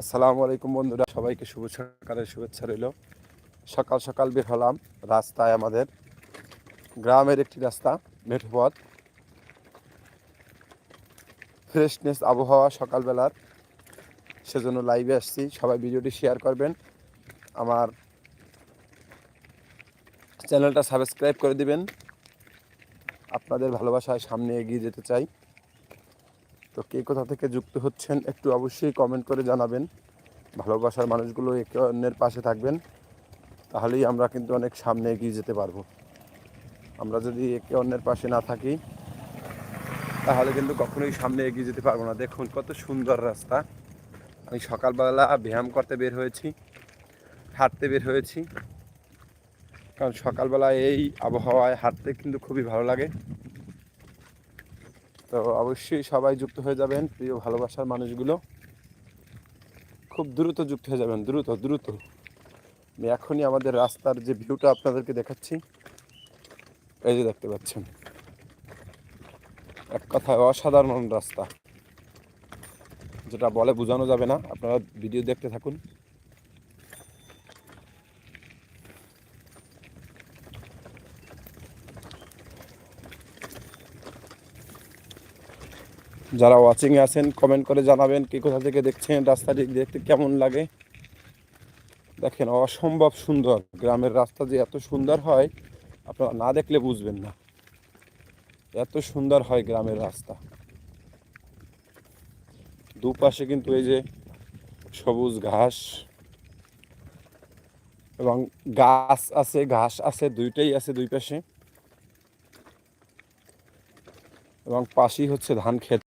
আসসালামু আলাইকুম বন্ধুরা, সবাইকে শুভ সকালের শুভেচ্ছা রইল। সকাল সকাল বের হলাম রাস্তায় আমাদের, গ্রামের একটি রাস্তা মেঠো পথ ফ্রেশনেস আবহাওয়া সকালবেলার, সেজন্য লাইভে আসছি। সবাই ভিডিওটি শেয়ার করবেন। আমার চ্যানেলটা সাবস্ক্রাইব করে দিবেন। আপনাদের ভালোবাসায় সামনে এগিয়ে যেতে চাই। তো কে কোথা থেকে যুক্ত হচ্ছেন একটু অবশ্যই কমেন্ট করে জানাবেন। ভালোবাসার মানুষগুলো একে অন্যের পাশে থাকবেন, তাহলেই আমরা কিন্তু অনেক সামনে এগিয়ে যেতে পারব। আমরা যদি একে অন্যের পাশে না থাকি, তাহলে কিন্তু কখনোই সামনে এগিয়ে যেতে পারব না। দেখুন, কত সুন্দর রাস্তা। আমি সকালবেলা ব্যায়াম করতে বের হয়েছি, হাঁটতে বের হয়েছি। কারণ সকালবেলা এই আবহাওয়ায় হাঁটতে কিন্তু খুবই ভালো লাগে। তো অবশ্যই সবাই যুক্ত হয়ে যাবেন, প্রিয় ভালোবাসার মানুষগুলো। খুব দ্রুত যুক্ত হয়ে যাবেন, দ্রুত দ্রুত। আমি এখনই আমাদের রাস্তার যে ভিউটা আপনাদেরকে দেখাচ্ছি, এই যে দেখতে পাচ্ছেন। এক কথায় অসাধারণ রাস্তা, যেটা বলে বোঝানো যাবে না। আপনারা ভিডিও দেখতে থাকুন। যারা ওয়াচিংয়ে আছেন কমেন্ট করে জানাবেন কি কোথা থেকে দেখছেন রাস্তাটি দেখতে কেমন লাগে। দেখেন, অসম্ভব সুন্দর। গ্রামের রাস্তা যে এত সুন্দর হয়, আপনারা না দেখলে বুঝবেন না। এত সুন্দর হয় গ্রামের রাস্তা। দুপাশে কিন্তু এই যে সবুজ ঘাস এবং গাছ আছে, ঘাস আছে, দুইটাই আছে দুই পাশে। এবং পাশেই হচ্ছে ধান ক্ষেত।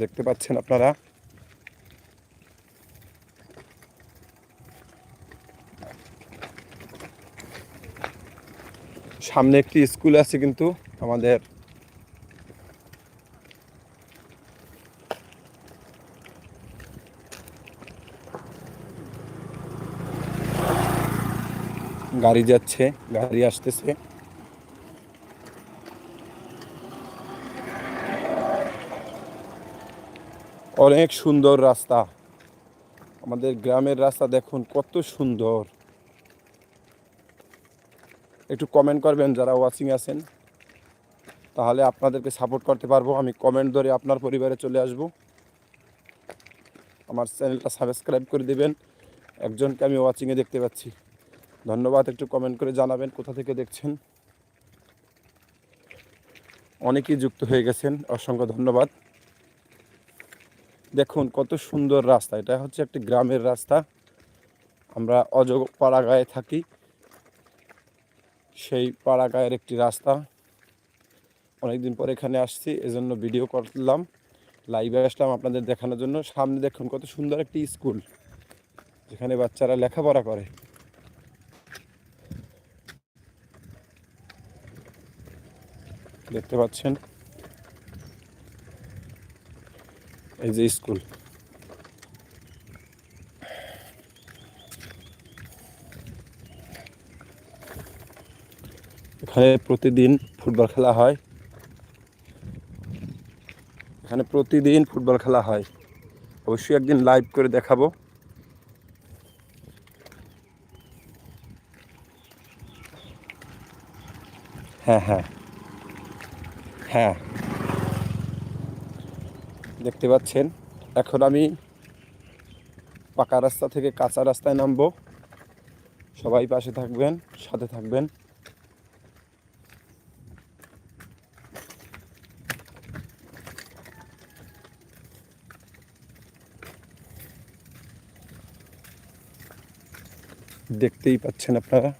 দেখতে পাচ্ছেন আপনারা। সামনে একটি স্কুল আছে কিন্তু আমাদের। গাড়ি যাচ্ছে গাড়ি আসতেছে। অনেক সুন্দর রাস্তা। আমাদের গ্রামের রাস্তা দেখুন কত সুন্দর। একটু কমেন্ট করবেন যারা ওয়াচিং আছেন। তাহলে আপনাদেরকে সাপোর্ট করতে পারব। আমি কমেন্ট ধরে আপনার পরিবারে চলে আসব। আমার চ্যানেলটা সাবস্ক্রাইব করে দেবেন। একজনকে আমি ওয়াচিংয়ে দেখতে পাচ্ছি। ধন্যবাদ, একটু কমেন্ট করে জানাবেন কোথা থেকে দেখছেন। অনেকেই যুক্ত হয়ে গেছেন। অসংখ্য ধন্যবাদ। দেখুন, কত সুন্দর রাস্তা। এটা হচ্ছে একটি গ্রামের রাস্তা। আমরা পাড়াগায়ে থাকি। সেই পাড়াগায়ের একটি রাস্তা। অনেকদিন পর এখানে আসছি, এজন্য ভিডিও করলাম। লাইভে আসলাম আপনাদের দেখানোর জন্য। সামনে দেখুন, কত সুন্দর একটি স্কুল, যেখানে বাচ্চারা লেখাপড়া করে। দেখতে পাচ্ছেন? এই যে স্কুল। এখানে প্রতিদিন ফুটবল খেলা হয়। এখানে প্রতিদিন ফুটবল খেলা হয়। অবশ্যই একদিন লাইভ করে দেখাবো। হ্যাঁ হ্যাঁ। হ্যাঁ। দেখতে পাচ্ছেন। এখন আমি পাকা রাস্তা থেকে কাঁচা রাস্তায় নামবো। সবাই পাশে থাকবেন, সাথে থাকবেন। দেখতেই পাচ্ছেন আপনারা।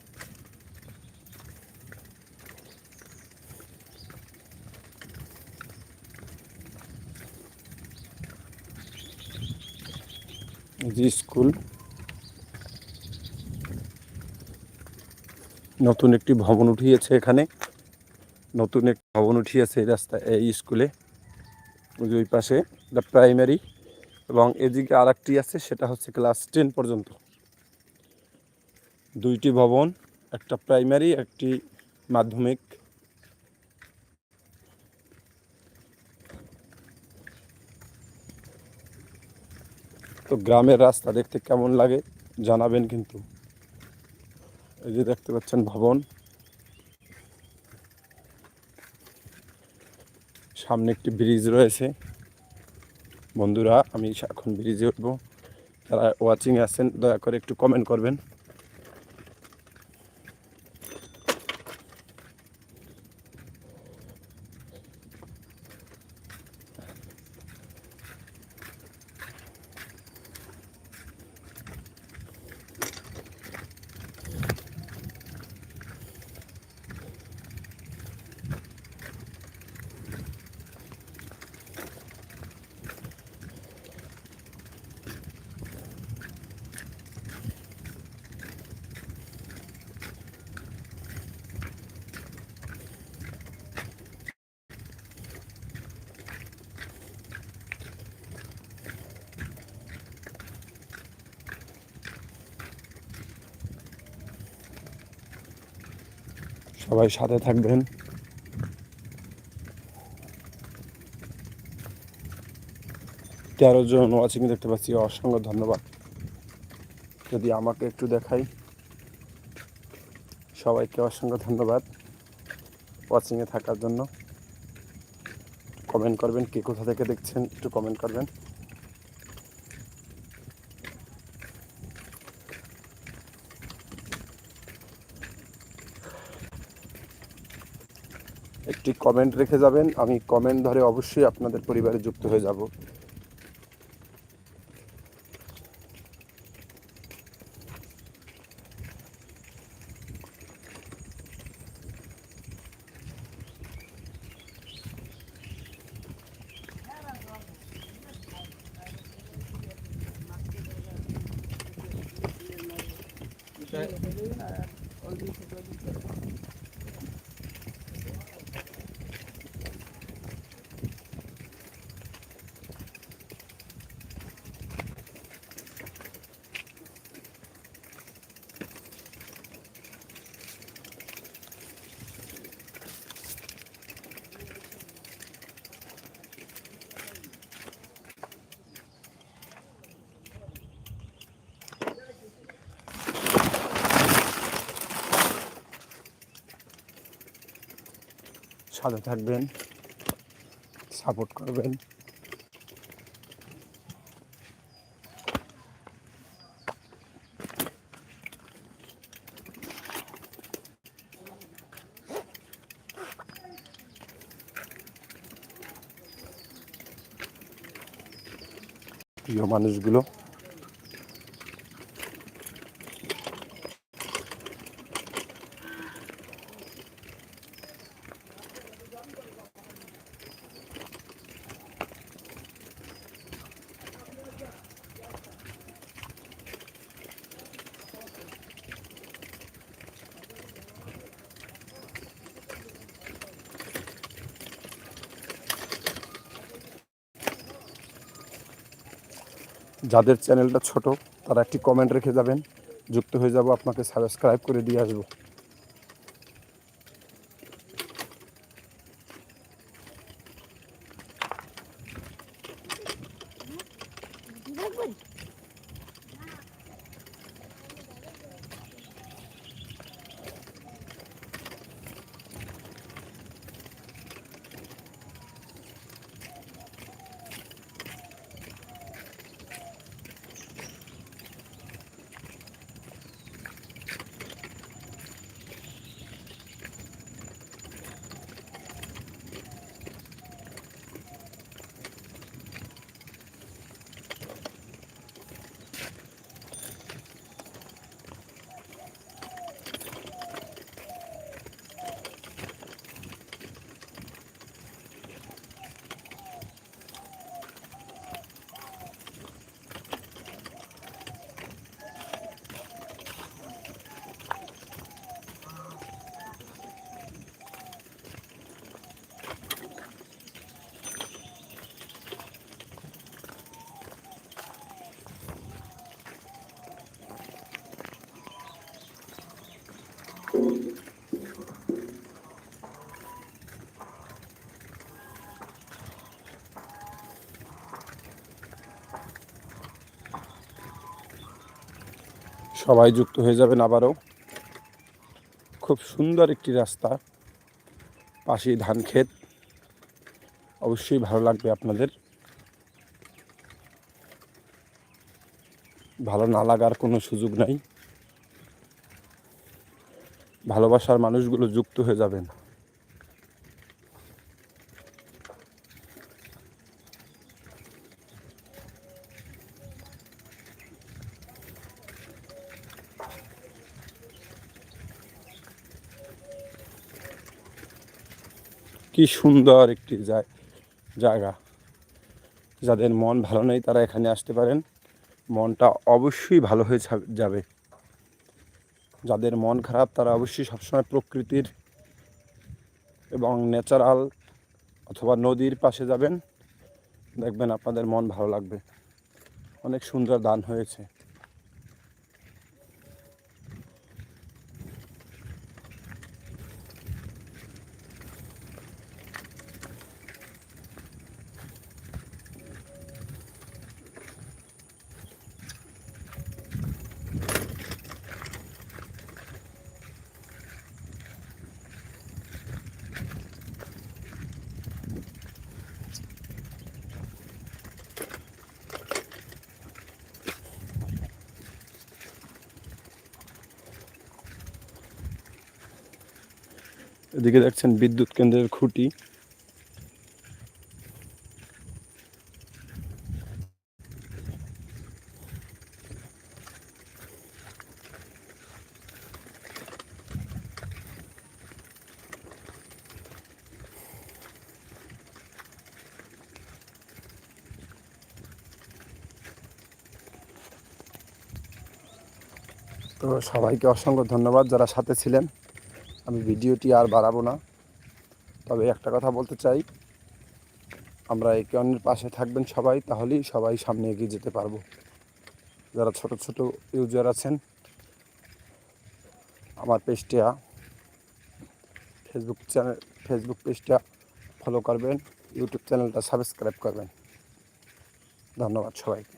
জি স্কুল। নতুন একটি ভবন উঠিয়েছে এখানে। নতুন একটি ভবন উঠিয়েছে এই রাস্তায় এই স্কুলে। ওই পাশে এটা প্রাইমারি এবং এদিকে আর একটি আছে, সেটা হচ্ছে ক্লাস টেন পর্যন্ত। দুইটি ভবন, একটা প্রাইমারি একটি মাধ্যমিক। তো গ্রামের রাস্তা দেখতে কেমন লাগে জানাবেন কিন্তু। এই যে দেখতে পাচ্ছেন ভবন। সামনে একটি ব্রিজ রয়েছে। বন্ধুরা, আমি এখন ব্রিজে উঠবো। তারা ওয়াচিং আছেন, দয়া করে একটু কমেন্ট করবেন। সবাই সাথে থাকবেন। তেরো জন ওয়াচিং দেখতে পাচ্ছি, অসংখ্য ধন্যবাদ। যদি আমাকে একটু দেখাই। সবাইকে অসংখ্য ধন্যবাদ ওয়াচিংয়ে থাকার জন্য। কমেন্ট করবেন, কে কোথা থেকে দেখছেন একটু কমেন্ট করবেন। একটি কমেন্ট রেখে যাবেন। আমি কমেন্ট ধরে অবশ্যই আপনাদের পরিবারে যুক্ত হয়ে যাব। সাথে থাকবেন সাপোর্ট করবেন। প্রিয় মানুষগুলো যাদের চ্যানেলটা ছোট, তারা একটি কমেন্ট রেখে যাবেন। যুক্ত হয়ে যাব, আপনাকে সাবস্ক্রাইব করে দিয়ে আসব। সবাই যুক্ত হয়ে যাবেন আবারও। খুব সুন্দর একটি রাস্তা, পাশেই ধান ক্ষেত। অবশ্যই ভালো লাগবে আপনাদের। ভালো না লাগার কোনো সুযোগ নাই। ভালোবাসার মানুষগুলো যুক্ত হয়ে যাবেন। কি সুন্দর একটি জায়- জায়গা। যাদের মন ভালো নেই তারা এখানে আসতে পারেন। মনটা অবশ্যই ভালো হয়ে যাবে। যাদের মন খারাপ তারা অবশ্যই সবসময় প্রকৃতির এবং ন্যাচারাল অথবা নদীর পাশে যাবেন। দেখবেন আপনাদের মন ভালো লাগবে। অনেক সুন্দর দান হয়েছে। এদিকে দেখছেন বিদ্যুৎ কেন্দ্রের খুঁটি। তো সবাইকে অসংখ্য ধন্যবাদ যারা সাথে ছিলেন। আমি ভিডিওটি আর বাড়াবো না। তবে একটা কথা বলতে চাই। আমরা একে অন্যের পাশে থাকবেন সবাই, তাহলেই সবাই সামনে এগিয়ে যেতে পারব। যারা ছোট ছোট ইউজার আছেন, আমার পেজটা ফেসবুক চ্যানেল ফেসবুক পেজটা ফলো করবেন ইউটিউব চ্যানেলটা সাবস্ক্রাইব করবেন। ধন্যবাদ সবাইকে।